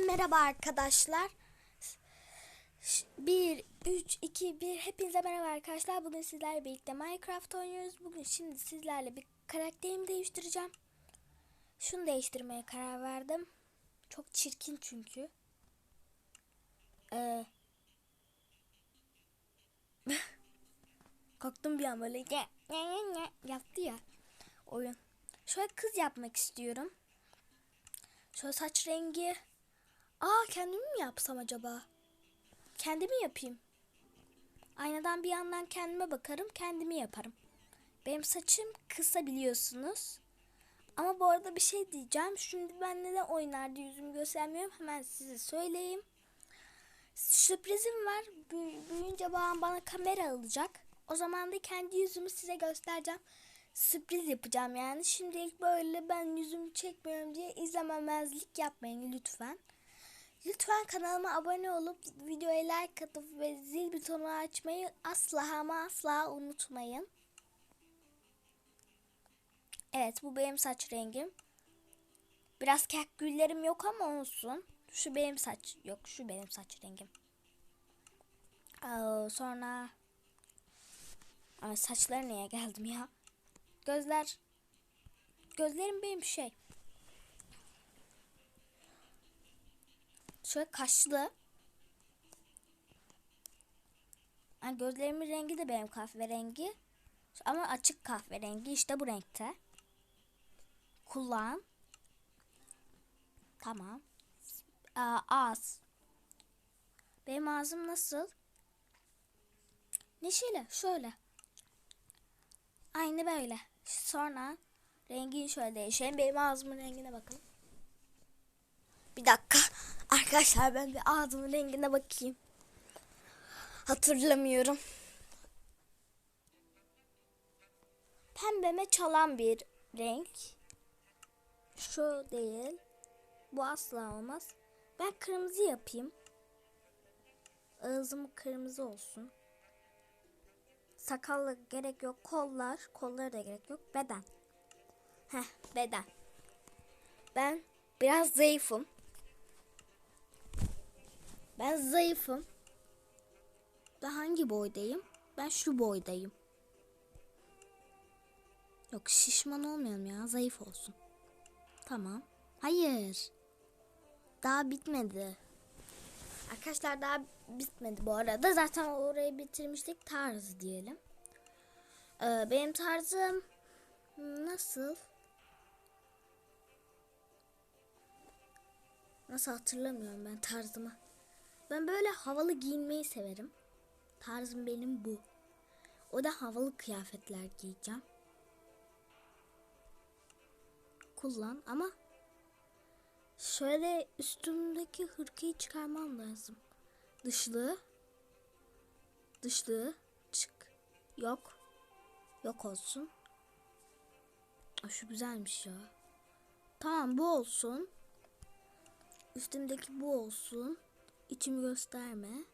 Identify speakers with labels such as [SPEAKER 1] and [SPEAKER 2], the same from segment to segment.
[SPEAKER 1] Merhaba arkadaşlar. 1, 3, 2, 1 Hepinize merhaba arkadaşlar. Bugün sizlerle birlikte Minecraft oynuyoruz. Bugün şimdi sizlerle bir karakterimi değiştireceğim. Şunu değiştirmeye karar verdim. Çok çirkin çünkü. Ee, Korktum bir an böyle "Nye, nye, nye, nye" yaptı ya oyun. Şöyle kız yapmak istiyorum. Şöyle saç rengi. Aa kendimi mi yapsam acaba? Kendimi yapayım. Aynadan bir yandan kendime bakarım, kendimi yaparım. Benim saçım kısa biliyorsunuz. Ama bu arada bir şey diyeceğim. Şimdi ben neden oyunlarda yüzümü göstermiyorum hemen size söyleyeyim. Sürprizim var. Büy- büyüyünce babam bana kamera alacak. O zaman da kendi yüzümü size göstereceğim. Sürpriz yapacağım yani. Şimdilik böyle ben yüzümü çekmiyorum diye izlememezlik yapmayın lütfen. Lütfen kanalıma abone olup videoya like atıp ve zil butonunu açmayı asla ama asla unutmayın. Evet bu benim saç rengim. Biraz kek güllerim yok ama olsun. Şu benim saç yok şu benim saç rengim. Aa, sonra Aa, saçları niye geldim ya? Gözler gözlerim benim şey. Şöyle kaşlı. Yani gözlerimin rengi de benim kahverengi. Ama açık kahverengi işte bu renkte. Kulağım. Tamam. Aa, ağız. Benim ağzım nasıl? Neşeli şöyle. Aynı böyle. Sonra rengini şöyle değişelim. Benim ağzımın rengine bakın. Bir dakika. Arkadaşlar ben bir ağzımın rengine bakayım. Hatırlamıyorum. Pembeme çalan bir renk. Şu değil. Bu asla olmaz. Ben kırmızı yapayım. Ağzım kırmızı olsun. Sakallı gerek yok. Kollar. Kollara da gerek yok. Beden. Heh beden. Ben biraz zayıfım. Ben zayıfım. Ben hangi boydayım? Ben şu boydayım. Yok şişman olmayalım ya. Zayıf olsun. Tamam. Hayır. Daha bitmedi. Arkadaşlar daha bitmedi bu arada. Zaten orayı bitirmiştik. Tarz diyelim. Ee, benim tarzım nasıl? Nasıl hatırlamıyorum ben tarzımı. Ben böyle havalı giyinmeyi severim. Tarzım benim bu. O da havalı kıyafetler giyeceğim. Kullan ama şöyle üstümdeki hırkayı çıkarmam lazım. Dışlığı. Dışlığı çık. Yok. Yok olsun. Şu güzelmiş ya. Tamam bu olsun. Üstümdeki bu olsun. İçimi gösterme.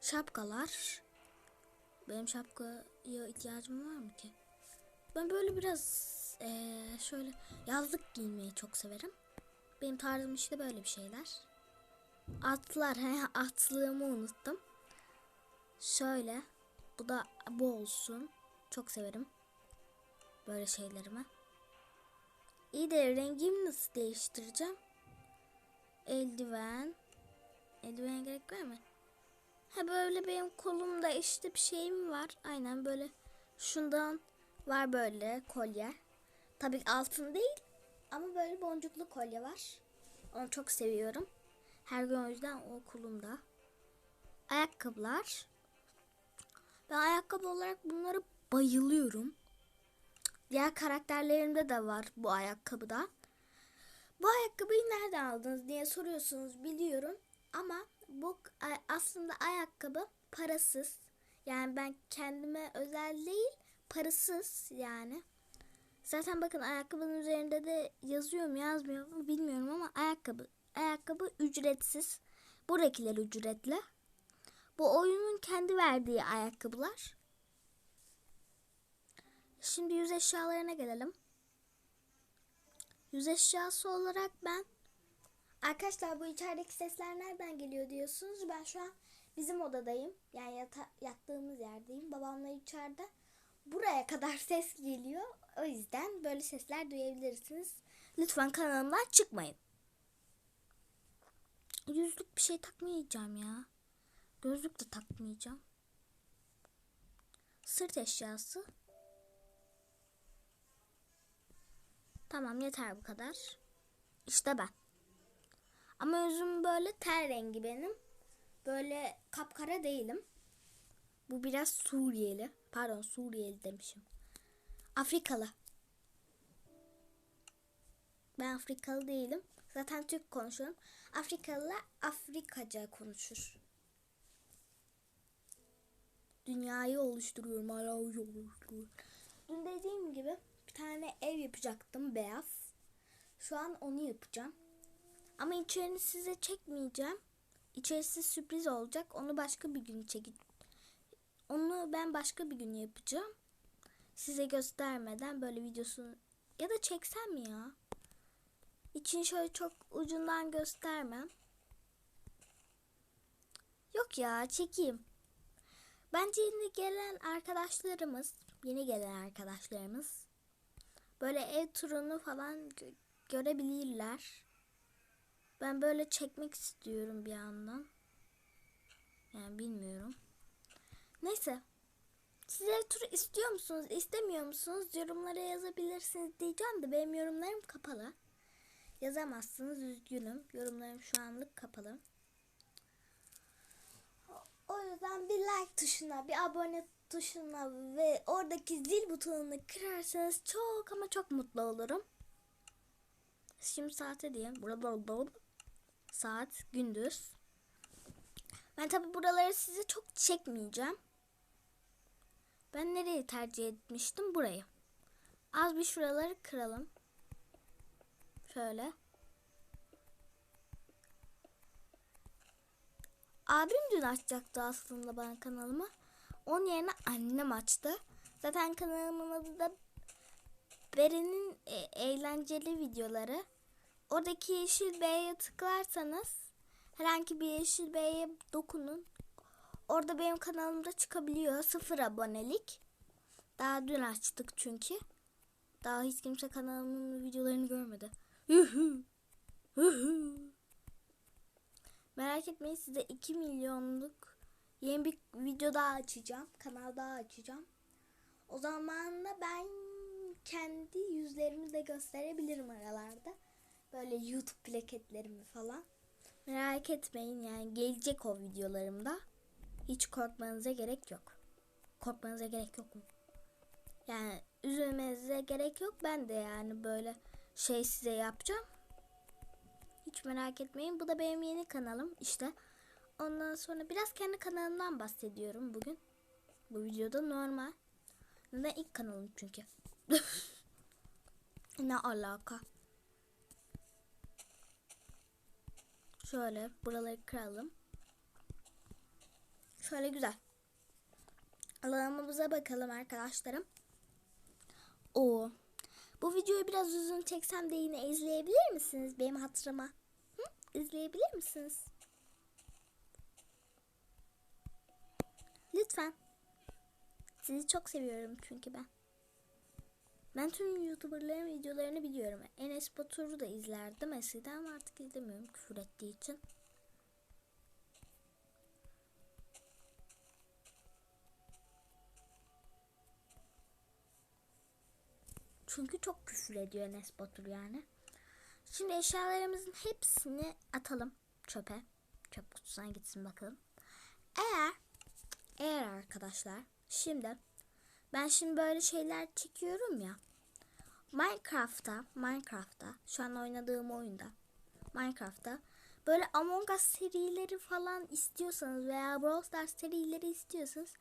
[SPEAKER 1] Şapkalar. Benim şapkaya ihtiyacım var mı ki? Ben böyle biraz eee, şöyle yazlık giymeyi çok severim. Benim tarzım işte böyle bir şeyler. Atlar, he atlığımı unuttum. Şöyle. Bu da bu olsun. Çok severim. Böyle şeylerimi. İyi de rengimi nasıl değiştireceğim? Eldiven. Eldiven gerek var mı? Ha böyle benim kolumda işte bir şeyim var. Aynen böyle şundan var böyle kolye. Tabii altın değil ama böyle boncuklu kolye var. Onu çok seviyorum. Her gün o yüzden o kolumda. Ayakkabılar. Ben ayakkabı olarak bunları bayılıyorum. Diğer karakterlerimde de var bu ayakkabıda. Bu ayakkabıyı nereden aldınız diye soruyorsunuz biliyorum. Ama bu aslında ayakkabı parasız. Yani ben kendime özel değil parasız yani. Zaten bakın ayakkabının üzerinde de yazıyor mu yazmıyor mu bilmiyorum ama ayakkabı ayakkabı ücretsiz. Buradakiler ücretli. Bu oyunun kendi verdiği ayakkabılar. Şimdi yüz eşyalarına gelelim. Yüz eşyası olarak ben Arkadaşlar bu içerideki sesler nereden geliyor diyorsunuz. Ben şu an bizim odadayım. Yani yata- yattığımız yerdeyim. Babamla içeride. Buraya kadar ses geliyor. O yüzden böyle sesler duyabilirsiniz. Lütfen kanalımdan çıkmayın. Yüzlük bir şey takmayacağım ya. Gözlük de takmayacağım. Sırt eşyası. Tamam yeter bu kadar. İşte ben. Ama yüzüm böyle ter rengi benim. Böyle kapkara değilim. Bu biraz Suriyeli. Pardon Suriyeli demişim. Afrikalı. Ben Afrikalı değilim. Zaten Türk konuşuyorum. Afrikalılar Afrikaca konuşur. Dünyayı oluşturuyorum. Hala oluşturuyorum. Dün dediğim gibi tane ev yapacaktım beyaz. Şu an onu yapacağım. Ama içerini size çekmeyeceğim. İçerisi sürpriz olacak. Onu başka bir gün çekip onu ben başka bir gün yapacağım. Size göstermeden böyle videosunu ya da çeksem mi ya? İçini şöyle çok ucundan göstermem. Yok ya çekeyim. Bence yeni gelen arkadaşlarımız, yeni gelen arkadaşlarımız böyle ev turunu falan gö- görebilirler. Ben böyle çekmek istiyorum bir yandan. Yani bilmiyorum. Neyse. Siz ev turu istiyor musunuz, istemiyor musunuz? Yorumlara yazabilirsiniz diyeceğim de benim yorumlarım kapalı. Yazamazsınız üzgünüm. Yorumlarım şu anlık kapalı. O yüzden bir like tuşuna, bir abone tuşuna ve oradaki zil butonunu kırarsanız çok ama çok mutlu olurum. Şimdi saate diyeyim. Burada saat gündüz. Ben tabi buraları size çok çekmeyeceğim. Ben nereyi tercih etmiştim? Burayı. Az bir şuraları kıralım. Şöyle. Abim dün açacaktı aslında bana kanalımı. Onun yerine annem açtı. Zaten kanalımın adı da Beren'in e, eğlenceli videoları. Oradaki yeşil B'ye tıklarsanız herhangi bir yeşil B'ye dokunun. Orada benim kanalımda çıkabiliyor. Sıfır abonelik. Daha dün açtık çünkü. Daha hiç kimse kanalımın videolarını görmedi. Merak etmeyin size 2 milyonluk yeni bir video daha açacağım. Kanal daha açacağım. O zaman da ben kendi yüzlerimi de gösterebilirim aralarda. Böyle YouTube plaketlerimi falan. Merak etmeyin yani gelecek o videolarımda. Hiç korkmanıza gerek yok. Korkmanıza gerek yok mu? Yani üzülmenize gerek yok. Ben de yani böyle şey size yapacağım. Hiç merak etmeyin. Bu da benim yeni kanalım işte. Ondan sonra biraz kendi kanalımdan bahsediyorum bugün. Bu videoda normal. Neden ilk kanalım çünkü. ne alaka? Şöyle buraları kıralım. Şöyle güzel. Alanımıza bakalım arkadaşlarım. O. Bu videoyu biraz uzun çeksem de yine izleyebilir misiniz benim hatırıma? Hı? İzleyebilir misiniz? Lütfen. Sizi çok seviyorum çünkü ben. Ben tüm YouTuber'ların videolarını biliyorum. Enes Batur'u da izlerdim eskiden ama artık izlemiyorum küfür ettiği için. Çünkü çok küfür ediyor Enes Batur yani. Şimdi eşyalarımızın hepsini atalım çöpe. Çöp kutusuna gitsin bakalım. Eğer eğer arkadaşlar şimdi ben şimdi böyle şeyler çekiyorum ya. Minecraft'ta, Minecraft'ta şu an oynadığım oyunda Minecraft'ta böyle Among Us serileri falan istiyorsanız veya Brawl Stars serileri istiyorsanız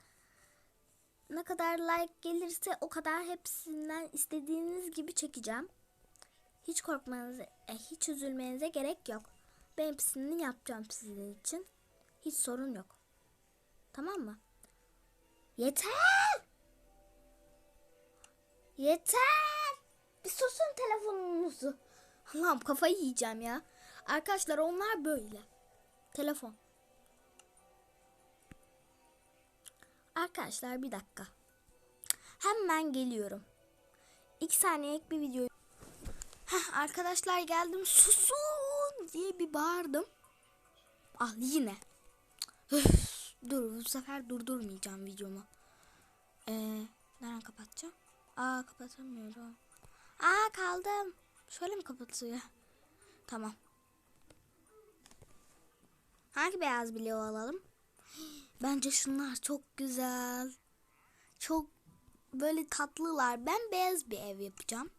[SPEAKER 1] ne kadar like gelirse o kadar hepsinden istediğiniz gibi çekeceğim. Hiç korkmanıza, e, hiç üzülmenize gerek yok. Ben hepsini yapacağım sizin için. Hiç sorun yok. Tamam mı? Yeter! Yeter! Bir susun telefonunuzu. Allah'ım kafayı yiyeceğim ya. Arkadaşlar onlar böyle. Telefon. Arkadaşlar bir dakika. Hemen geliyorum. İki saniyelik bir video. Heh, arkadaşlar geldim susun diye bir bağırdım. Al yine. Üf, dur bu sefer durdurmayacağım videomu. Ee, nereden kapatacağım? Aa kapatamıyorum. Aa kaldım. Şöyle mi kapatıyor? Tamam. Hangi beyaz bloğu alalım? Bence şunlar çok güzel. Çok böyle tatlılar. Ben beyaz bir ev yapacağım.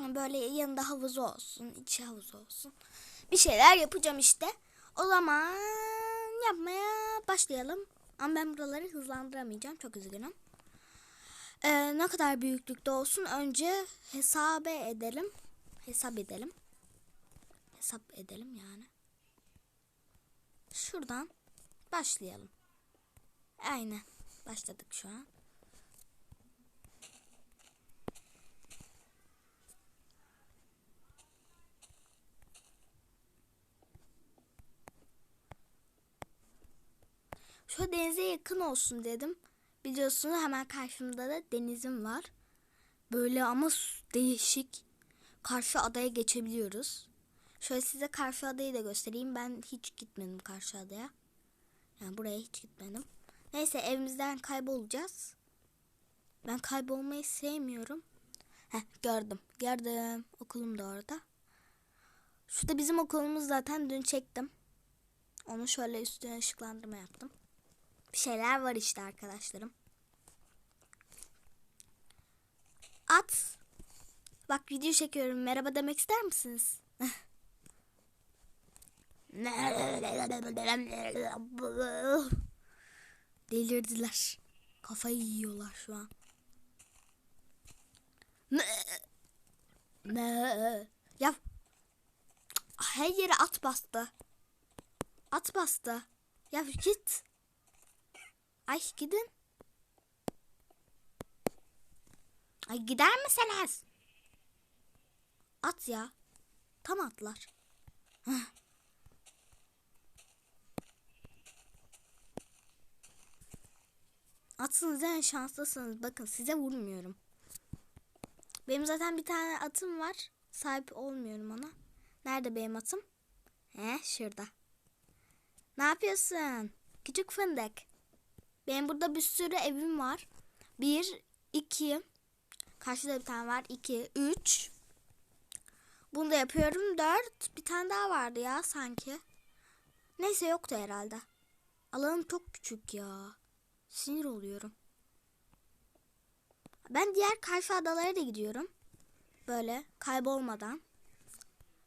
[SPEAKER 1] Böyle yanında havuzu olsun, içi havuzu olsun. Bir şeyler yapacağım işte. O zaman yapmaya başlayalım. Ama ben buraları hızlandıramayacağım. Çok üzgünüm. Ee, ne kadar büyüklükte olsun önce hesabı edelim. Hesap edelim. Hesap edelim yani. Şuradan başlayalım. Aynen. Başladık şu an. Şu denize yakın olsun dedim. Biliyorsunuz hemen karşımda da denizim var. Böyle ama değişik. Karşı adaya geçebiliyoruz. Şöyle size karşı adayı da göstereyim. Ben hiç gitmedim karşı adaya. Yani buraya hiç gitmedim. Neyse evimizden kaybolacağız. Ben kaybolmayı sevmiyorum. Heh gördüm. Gördüm. Okulum da orada. Şurada bizim okulumuz zaten dün çektim. Onu şöyle üstüne ışıklandırma yaptım. Bir şeyler var işte arkadaşlarım. At. Bak video çekiyorum. Merhaba demek ister misiniz? Delirdiler. Kafayı yiyorlar şu an. Ya her yere at bastı. At bastı. Ya git. Ay gidin. Ay gider misiniz? At ya. Tam atlar. Atsınız en şanslısınız. Bakın size vurmuyorum. Benim zaten bir tane atım var. Sahip olmuyorum ona. Nerede benim atım? He şurada. Ne yapıyorsun? Küçük fındık. Benim burada bir sürü evim var. Bir, iki. Karşıda bir tane var. İki, üç. Bunu da yapıyorum. Dört. Bir tane daha vardı ya sanki. Neyse yoktu herhalde. Alanım çok küçük ya. Sinir oluyorum. Ben diğer karşı adalara da gidiyorum. Böyle kaybolmadan.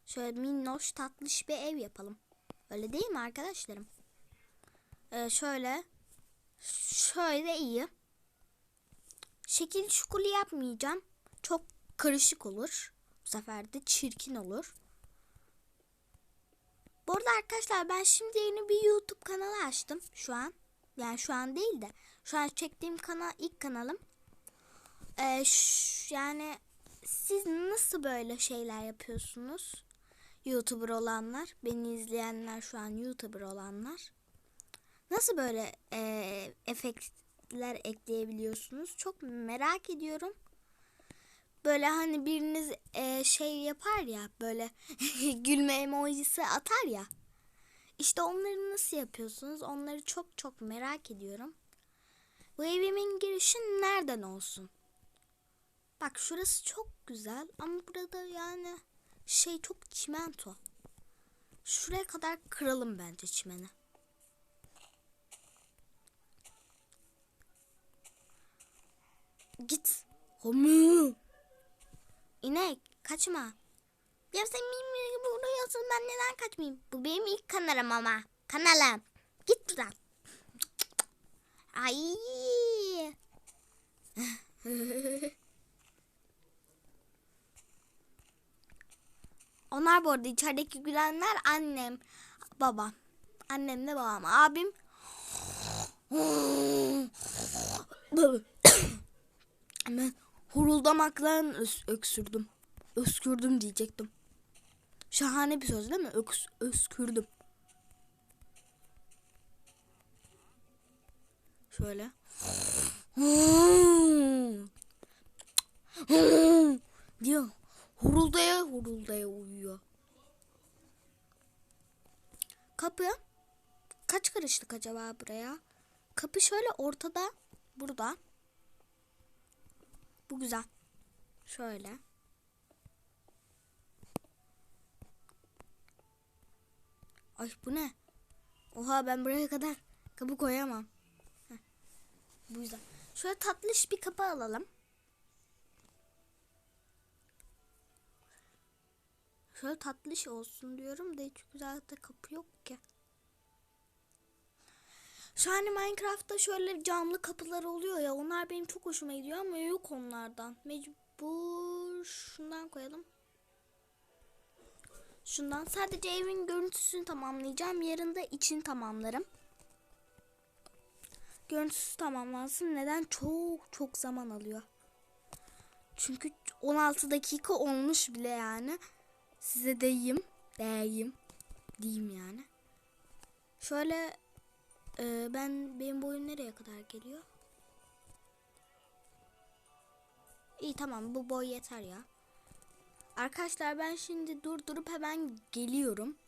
[SPEAKER 1] Şöyle minnoş tatlış bir ev yapalım. Öyle değil mi arkadaşlarım? Ee, şöyle. Şöyle iyi. Şekil şukulu yapmayacağım. Çok karışık olur. Bu sefer de çirkin olur. Bu arada arkadaşlar ben şimdi yeni bir YouTube kanalı açtım şu an. Yani şu an değil de şu an çektiğim kanal ilk kanalım. Ee, yani siz nasıl böyle şeyler yapıyorsunuz? YouTuber olanlar, beni izleyenler şu an YouTuber olanlar. Nasıl böyle e, efektler ekleyebiliyorsunuz? Çok merak ediyorum. Böyle hani biriniz e, şey yapar ya böyle gülme emojisi atar ya. İşte onları nasıl yapıyorsunuz? Onları çok çok merak ediyorum. Bu evimin girişi nereden olsun? Bak şurası çok güzel ama burada yani şey çok çimento. Şuraya kadar kıralım bence çimeni. Git. Homu. İnek kaçma. Ya sen benim buradayasın ben neden kaçmayayım? Bu benim ilk kanalım ama. Kanalım. Git buradan. Ay. Onlar bu arada içerideki gülenler annem, babam. Annemle babam. Abim ben horuldamakla ös- öksürdüm. Öskürdüm diyecektim. Şahane bir söz değil mi? Öks, öskürdüm. Şöyle. diyor. Huruldaya huruldaya uyuyor. Kapı. Kaç karışlık acaba buraya? Kapı şöyle ortada. Burada. Bu güzel. Şöyle. Ay bu ne? Oha ben buraya kadar kapı koyamam. Heh. Bu yüzden. Şöyle tatlış bir kapı alalım. Şöyle tatlış olsun diyorum da hiç güzel de kapı yok ki. Şu Minecraft'ta şöyle camlı kapılar oluyor ya onlar benim çok hoşuma gidiyor ama yok onlardan. Mecbur şundan koyalım. Şundan sadece evin görüntüsünü tamamlayacağım. Yarın da için tamamlarım. Görüntüsü tamamlansın. Neden? Çok çok zaman alıyor. Çünkü 16 dakika olmuş bile yani. Size deyim. Deyim. Diyeyim yani. Şöyle e, ben benim boyum nereye kadar geliyor? İyi tamam bu boy yeter ya. Arkadaşlar ben şimdi durdurup hemen geliyorum.